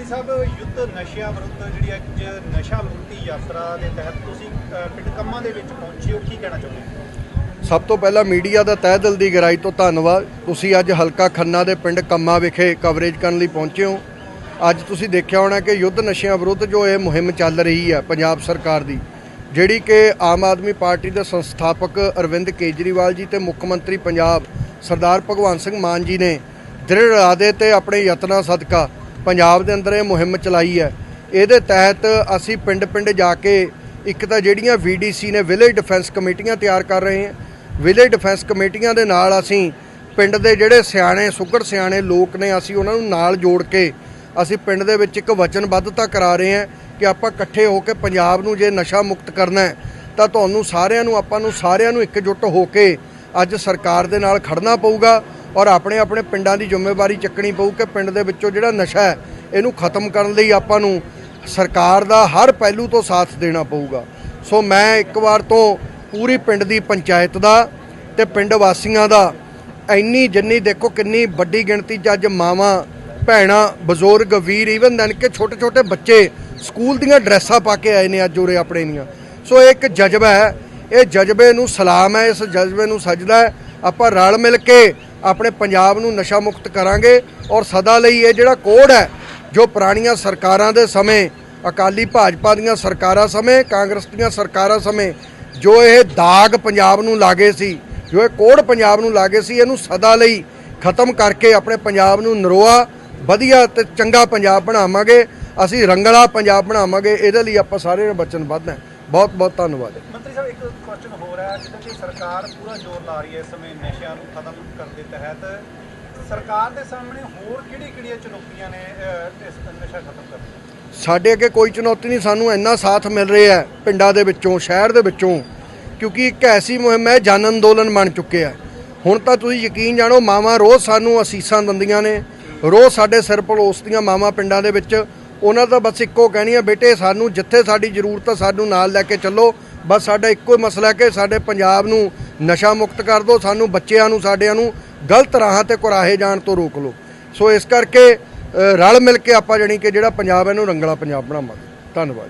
ਮੰਤਰੀ ਸਾਹਿਬ, ਯੁੱਧ ਨਸ਼ਿਆਂ ਵਿਰੁੱਧ ਜਿਹੜੀ ਅੱਜ ਨਸ਼ਾ ਮੁਕਤੀ ਯਾਤਰਾ ਦੇ ਤਹਿਤ ਤੁਸੀਂ ਪਿੰਡ ਕੰਮਾਂ ਦੇ ਵਿੱਚ ਪਹੁੰਚੇ ਹੋ, ਕੀ ਕਹਿਣਾ ਚਾਹੁੰਦੇ ਹੋ? ਸਭ ਤੋਂ ਪਹਿਲਾਂ ਮੀਡੀਆ ਦਾ ਤਹਿ ਦਿਲ ਦੀ ਗਹਿਰਾਈ ਤੋਂ ਧੰਨਵਾਦ। ਤੁਸੀਂ ਅੱਜ ਹਲਕਾ ਖੰਨਾ ਦੇ ਪਿੰਡ ਕੰਮਾ ਵਿਖੇ ਕਵਰੇਜ ਕਰਨ ਲਈ ਪਹੁੰਚੇ ਹੋ। ਅੱਜ ਤੁਸੀਂ ਦੇਖਿਆ ਹੋਣਾ ਕਿ ਯੁੱਧ ਨਸ਼ਿਆਂ ਵਿਰੁੱਧ ਜੋ ਇਹ ਮੁਹਿੰਮ ਚੱਲ ਰਹੀ ਹੈ ਪੰਜਾਬ ਸਰਕਾਰ ਦੀ, ਜਿਹੜੀ ਕਿ ਆਮ ਆਦਮੀ ਪਾਰਟੀ ਦੇ ਸੰਸਥਾਪਕ ਅਰਵਿੰਦ ਕੇਜਰੀਵਾਲ ਜੀ ਤੇ ਮੁੱਖ ਮੰਤਰੀ ਪੰਜਾਬ ਸਰਦਾਰ ਭਗਵੰਤ ਸਿੰਘ ਮਾਨ ਜੀ ਨੇ ਦ੍ਰਿੜ ਇਰਾਦੇ ਤੇ ਆਪਣੇ ਯਤਨਾਂ ਸਦਕਾ ਪੰਜਾਬ ਦੇ ਅੰਦਰ ਇਹ ਮੁਹਿੰਮ ਚਲਾਈ ਹੈ। ਇਹਦੇ ਤਹਿਤ ਅਸੀਂ ਪਿੰਡ-ਪਿੰਡ ਜਾ ਕੇ ਇੱਕ ਤਾਂ ਜਿਹੜੀਆਂ ਵੀਡੀਸੀ ਨੇ ਵਿਲੇਜ ਡਿਫੈਂਸ ਕਮੇਟੀਆਂ ਤਿਆਰ ਕਰ ਰਹੇ ਹਾਂ। ਵਿਲੇਜ ਡਿਫੈਂਸ ਕਮੇਟੀਆਂ ਦੇ ਨਾਲ ਅਸੀਂ ਪਿੰਡ ਦੇ ਜਿਹੜੇ ਸਿਆਣੇ, ਸੁਗੜ ਸਿਆਣੇ ਲੋਕ ਨੇ, ਅਸੀਂ ਉਹਨਾਂ ਨੂੰ ਨਾਲ ਜੋੜ ਕੇ ਅਸੀਂ ਪਿੰਡ ਦੇ ਵਿੱਚ ਇੱਕ ਵਚਨਬੱਧਤਾ ਕਰਾ ਰਹੇ ਹਾਂ ਕਿ ਆਪਾਂ ਇਕੱਠੇ ਹੋ ਕੇ ਪੰਜਾਬ ਨੂੰ ਜੇ ਨਸ਼ਾ ਮੁਕਤ ਕਰਨਾ ਹੈ, ਤਾਂ ਤੁਹਾਨੂੰ ਸਾਰਿਆਂ ਨੂੰ, ਆਪਾਂ ਨੂੰ ਸਾਰਿਆਂ ਨੂੰ ਇਕਜੁੱਟ ਹੋ ਕੇ ਅੱਜ ਸਰਕਾਰ ਦੇ ਨਾਲ ਖੜਨਾ ਪਊਗਾ। ਔਰ ਆਪਣੇ ਆਪਣੇ ਪਿੰਡਾਂ ਦੀ ਜ਼ਿੰਮੇਵਾਰੀ ਚੱਕਣੀ ਪਊ ਕਿ ਪਿੰਡ ਦੇ ਵਿੱਚੋਂ ਜਿਹੜਾ ਨਸ਼ਾ ਹੈ, ਇਹਨੂੰ ਖਤਮ ਕਰਨ ਲਈ ਆਪਾਂ ਨੂੰ ਸਰਕਾਰ ਦਾ ਹਰ ਪਹਿਲੂ ਤੋਂ ਸਾਥ ਦੇਣਾ ਪਊਗਾ। ਸੋ ਮੈਂ ਇੱਕ ਵਾਰ ਤੋਂ ਪੂਰੀ ਪਿੰਡ ਦੀ ਪੰਚਾਇਤ ਦਾ ਤੇ ਪਿੰਡ ਵਾਸੀਆਂ ਦਾ ਇੰਨੀ ਜਿੰਨੀ ਦੇਖੋ ਕਿੰਨੀ ਵੱਡੀ ਗਿਣਤੀ 'ਚ ਅੱਜ ਮਾਵਾਂ, ਭੈਣਾਂ, ਬਜ਼ੁਰਗ, ਵੀਰ ਈਵਨ ਦਨ ਕੇ ਛੋਟੇ ਛੋਟੇ ਬੱਚੇ ਸਕੂਲ ਦੀਆਂ ਡਰੈਸਾਂ ਪਾ ਕੇ ਆਏ ਨੇ ਅੱਜ ਉਰੇ ਆਪਣੇ ਦੀਆਂ। ਸੋ ਇਹ ਇੱਕ ਜਜ਼ਬਾ ਹੈ, ਇਹ ਜਜ਼ਬੇ ਨੂੰ ਸਲਾਮ ਹੈ, ਇਸ ਜਜ਼ਬੇ ਨੂੰ ਸਜਦਾ ਹੈ। ਆਪਾਂ ਰਲ ਮਿਲ ਕੇ ਆਪਣੇ ਪੰਜਾਬ ਨੂੰ ਨਸ਼ਾ ਮੁਕਤ ਕਰਾਂਗੇ ਔਰ ਸਦਾ ਲਈ ਇਹ ਜਿਹੜਾ ਕੋਡ ਹੈ, ਜੋ ਪੁਰਾਣੀਆਂ ਸਰਕਾਰਾਂ ਦੇ ਸਮੇਂ, ਅਕਾਲੀ ਭਾਜਪਾ ਦੀਆਂ ਸਰਕਾਰਾਂ ਸਮੇਂ, ਕਾਂਗਰਸ ਦੀਆਂ ਸਰਕਾਰਾਂ ਸਮੇਂ, ਜੋ ਇਹ ਦਾਗ ਪੰਜਾਬ ਨੂੰ ਲਾਗੇ ਸੀ, ਜੋ ਇਹ ਕੋੜ ਪੰਜਾਬ ਨੂੰ ਲਾਗੇ ਸੀ, ਇਹਨੂੰ ਸਦਾ ਲਈ ਖਤਮ ਕਰਕੇ ਆਪਣੇ ਪੰਜਾਬ ਨੂੰ ਨਰੋਆ, ਵਧੀਆ ਤੇ ਚੰਗਾ ਪੰਜਾਬ ਬਣਾਵਾਂਗੇ। ਅਸੀਂ ਰੰਗਲਾ ਪੰਜਾਬ ਬਣਾਵਾਂਗੇ, ਇਹਦੇ ਲਈ ਆਪਾਂ ਸਾਰੇ ਨੇ ਵਚਨਬੱਧ ਹਾਂ। ਬਹੁਤ ਬਹੁਤ ਧੰਨਵਾਦ। ਮੰਤਰੀ ਸਾਹਿਬ ਇੱਕ ਕੁਐਸਚਨ ਹੋਰ ਹੈ ਜਿੱਦਾਂ ਕਿ ਸਰਕਾਰ ਪੂਰਾ ਜ਼ੋਰ ਲਾ ਰਹੀ ਹੈ ਇਸ ਸਮੇਂ ਨਸ਼ਿਆਂ ਨੂੰ ਖਤਮ ਕਰਨ ਦੇ ਤਹਿਤ ਸਰਕਾਰ ਦੇ ਸਾਹਮਣੇ ਹੋਰ ਕਿਹੜੀ-ਕਿਹੜੀਆਂ ਚੁਣੌਤੀਆਂ ਨੇ ਇਸ ਨਸ਼ਾ ਖਤਮ ਕਰਨ ਲਈ? ਸਾਡੇ ਅੱਗੇ ਕੋਈ ਚੁਣੌਤੀ ਨਹੀਂ ਸਾਨੂੰ ਇੰਨਾ ਸਾਥ ਮਿਲ ਰਿਹਾ ਹੈ ਪਿੰਡਾਂ ਦੇ ਵਿੱਚੋਂ ਸ਼ਹਿਰ ਦੇ ਵਿੱਚੋਂ ਕਿਉਂਕਿ ਇੱਕ ਐਸੀ ਮੁਹਿੰਮ ਹੈ ਜਨ ਅੰਦੋਲਨ ਬਣ ਚੁੱਕਿਆ ਹੁਣ ਤਾਂ ਤੁਸੀਂ ਯਕੀਨ ਜਾਣੋ ਮਾਵਾਂ ਰੋਜ਼ ਸਾਨੂੰ ਅਸੀਸਾਂ ਦਿੰਦੀਆਂ ਨੇ ਰੋਜ਼ ਸਾਡੇ ਸਿਰ ਪਲੋਸਦੀਆਂ ਮਾਵਾਂ ਪਿੰਡਾਂ ਦੇ ਵਿੱਚ ਉਹਨਾਂ ਦਾ ਬਸ ਇੱਕੋ ਕਹਿਣੀ ਆ, ਬੇਟੇ ਸਾਨੂੰ ਜਿੱਥੇ ਸਾਡੀ ਜ਼ਰੂਰਤ ਆ, ਸਾਨੂੰ ਨਾਲ ਲੈ ਕੇ ਚੱਲੋ। ਬਸ ਸਾਡਾ ਇੱਕੋ ਹੀ ਮਸਲਾ ਕਿ ਸਾਡੇ ਪੰਜਾਬ ਨੂੰ ਨਸ਼ਾ ਮੁਕਤ ਕਰ ਦਿਓ, ਸਾਨੂੰ ਬੱਚਿਆਂ ਨੂੰ, ਸਾਡਿਆਂ ਨੂੰ ਗਲਤ ਰਾਹਾਂ ਤੇ ਕੁਰਾਹੇ ਜਾਣ ਤੋਂ ਰੋਕ ਲਓ। ਸੋ ਇਸ ਕਰਕੇ ਰਲ ਮਿਲ ਕੇ ਆਪਾਂ ਜਾਣੀ ਕਿ ਜਿਹੜਾ ਪੰਜਾਬ ਇਹਨੂੰ ਰੰਗਲਾ ਪੰਜਾਬ ਬਣਾਵਾਂਗੇ। ਧੰਨਵਾਦ।